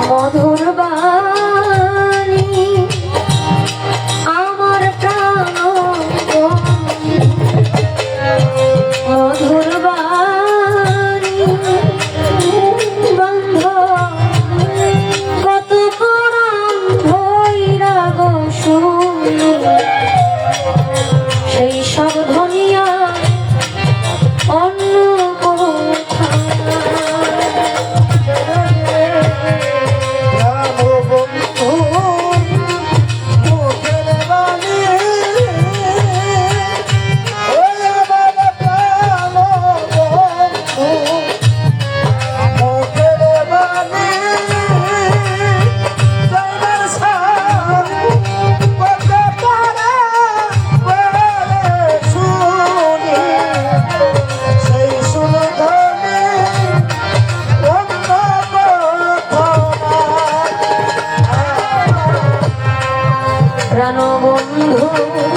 মধুর বাণী আমার প্রাণ মধুর বাণী বন্ধ কত পুরাণ ভৈরাগ শুনি প্রাণবন্ধু